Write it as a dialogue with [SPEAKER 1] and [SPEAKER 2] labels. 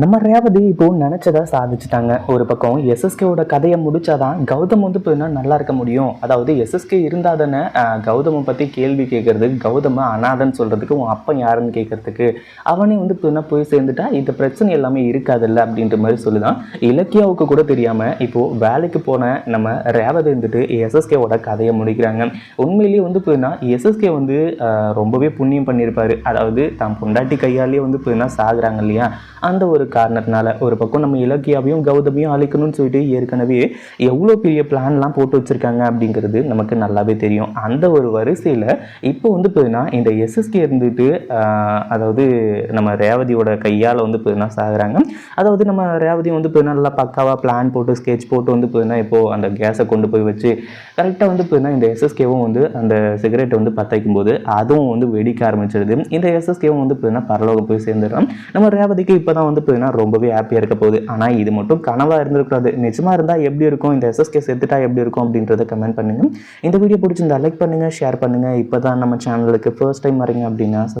[SPEAKER 1] நம்ம ரேவதி இப்போ நினச்சதை சாதிச்சுட்டாங்க. ஒரு பக்கம் எஸ்எஸ்கேவோட கதையை முடிச்சாதான் கௌதம் வந்து இப்போ நல்லா இருக்க முடியும். அதாவது எஸ்எஸ்கே இருந்தால் தானே கௌதமை பற்றி கேள்வி கேட்கறது கௌதமை அனாதன்னு சொல்கிறதுக்கு உன் அப்பன் யாருன்னு கேட்கறதுக்கு அவனே வந்து இப்போ போய் சேர்ந்துட்டா இந்த பிரச்சனை எல்லாமே இருக்காதுல்ல அப்படின்ற மாதிரி சொல்லுதான். இலக்கியாவுக்கு கூட தெரியாமல் இப்போது வேலைக்கு போன நம்ம ரேவதி இருந்துட்டு எஸ்எஸ்கேவோட கதையை முடிக்கிறாங்க. உண்மையிலேயே வந்து போயின்னா எஸ்எஸ்கே வந்து ரொம்பவே புண்ணியம் பண்ணியிருப்பாரு. அதாவது தான் பொண்டாட்டி கையாலேயே வந்து போயினா சாகுறாங்க இல்லையா? அந்த ஒரு காரணத்தினால ஒரு பக்கம் நம்ம இலக்கியாவையும் கௌதமியும் அழிக்கணும்னு சொல்லிட்டு ஏற்கனவே எவ்வளோ பெரிய பிளான்லாம் போட்டு வச்சிருக்காங்க அப்படிங்கிறது நமக்கு நல்லாவே தெரியும். அந்த ஒரு வரிசையில் இப்போ வந்து போயின்னா இந்த எஸ்எஸ்கே இருந்துட்டு அதாவது நம்ம ரேவதியோட கையால் வந்து போயின்னா சாகுறாங்க. அதாவது நம்ம ரேவதி வந்து போயின்னா நல்லா பக்காவாக பிளான் போட்டு ஸ்கெட்ச் போட்டு வந்து பார்த்தீங்கன்னா இப்போது அந்த கேஸை கொண்டு போய் வச்சு கரெக்டாக வந்து போயின்னா இந்த எஸ்எஸ்கேவும் வந்து அந்த சிகரெட்டை வந்து பற்ற வைக்கும்போது அதுவும் வந்து வெடிக்க ஆரம்பிச்சிடுது இந்த எஸ்எஸ்கேவும் வந்து பார்த்தீங்கன்னா பரலோகம் போய் சேர்ந்துடுறோம் நம்ம ரேவதிக்கு இப்போ தான் வந்து போயின்னா ரொம்பவே ஹாப்பியாக இருக்க போகுது. ஆனால் இது மட்டும் கனவாக இருந்திருக்கூடாது நிஜமாக இருந்தால் எப்படி இருக்கும்? இந்த எஸ்எஸ்கே செத்துட்டா எப்படி இருக்கும்? அப்படின்றத கமெண்ட் பண்ணுங்கள் இந்த வீடியோ பிடிச்சிருந்தா லைக் பண்ணுங்கள் ஷேர் பண்ணுங்கள் இப்போ தான் நம்ம சேனலுக்கு ஃபர்ஸ்ட் டைம் வரீங்க அப்படின்னா